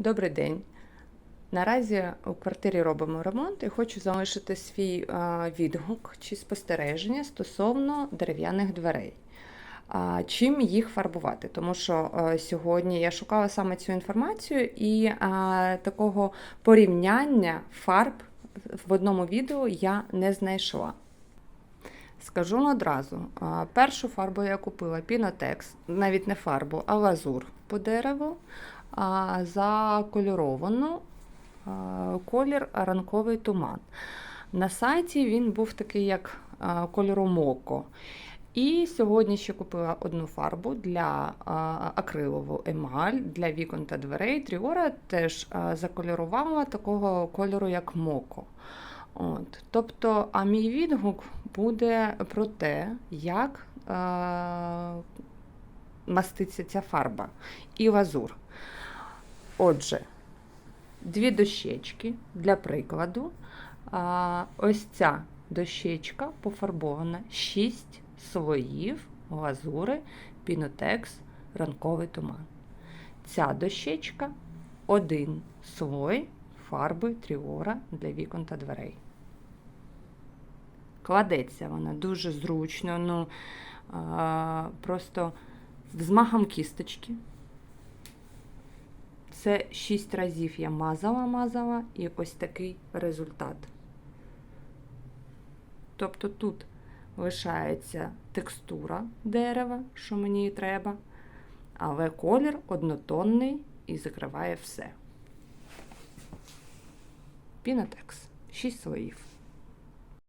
Добрий день. Наразі у квартирі робимо ремонт і хочу залишити свій відгук чи спостереження стосовно дерев'яних дверей. Чим їх фарбувати? Тому що сьогодні я шукала саме цю інформацію і такого порівняння фарб в одному відео я не знайшла. Скажу одразу: першу фарбу я купила Pinotex, навіть не фарбу, а лазур по дереву, закольоровану колір ранковий туман. На сайті він був такий, як кольору моко. І сьогодні ще купила одну фарбу для акрилову емаль для вікон та дверей. Тріора теж закольорувала такого кольору, як моко. От. Тобто, а мій відгук буде про те, як е, маститься ця фарба і лазур. Отже, дві дощечки для прикладу. А, ось ця дощечка пофарбована 6 слоїв глазури Pinotex ранковий туман. Ця дощечка один слой фарби Тріора для вікон та дверей. Кладеться вона дуже зручно, ну а, просто взмахом кісточки. Це 6 разів я мазала, мазала, і ось такий результат. Тобто тут лишається текстура дерева, що мені треба, але колір однотонний і закриває все. Пінотекс. 6 слоїв.